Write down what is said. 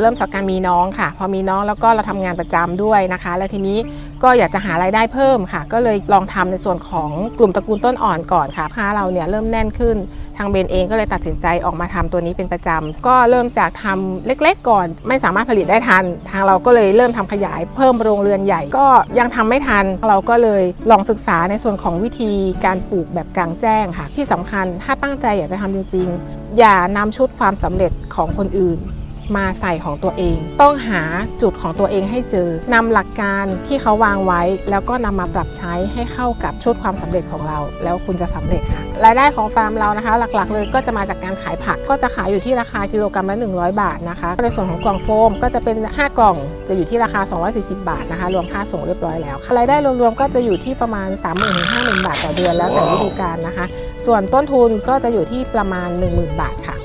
เริ่มจากการมีน้องค่ะ พอมีน้องแล้วก็เราทำงานประจำด้วยนะคะ แล้วทีนี้ก็อยากจะหารายได้เพิ่มค่ะ ก็เลยลองทำในส่วนของกลุ่มตระกูลต้นอ่อนก่อนค่ะค้าเราเนี่ยเริ่มแน่นขึ้น ทางเบนเองก็เลยตัดสินใจออกมาทำตัวนี้เป็นประจำก็เริ่มจากทำเล็ก ๆ ก่อน ไม่สามารถผลิตได้ทัน ทางเราก็เลยเริ่มทำขยายเพิ่มโรงเรือนใหญ่ก็ยังทำไม่ทัน เราก็เลยลองศึกษาในส่วนของวิธีการปลูกแบบกลางแจ้งค่ะ ที่สำคัญถ้าตั้งใจอยากจะทำจริงๆ อย่านำชุดความสำเร็จของคนอื่น มาใส่ของตัวเอง ต้องหาจุดของตัวเองให้เจอนำหลักการที่เขาวางไว้ แล้วก็นำมาปรับใช้ให้เข้ากับชุดความสำเร็จของเรา แล้วคุณจะสำเร็จค่ะรายได้ของฟาร์มเรานะคะ หลักๆ เลยก็จะมาจากการขายผักก็จะขายอยู่ที่ราคากิโลกรัมละ 100 บาทนะคะในส่วนของกล่องโฟมก็จะเป็น 5 กล่องจะอยู่ที่ราคา 240 บาทนะคะรวมค่าส่งเรียบร้อยแล้วค่ะรายได้รวมๆก็จะอยู่ที่ประมาณ 30,000ถึง50,000 บาทต่อเดือนแล้วแต่ฤดูกาลนะคะ ส่วนต้นทุนก็จะอยู่ที่ประมาณ 10,000 บาทค่ะ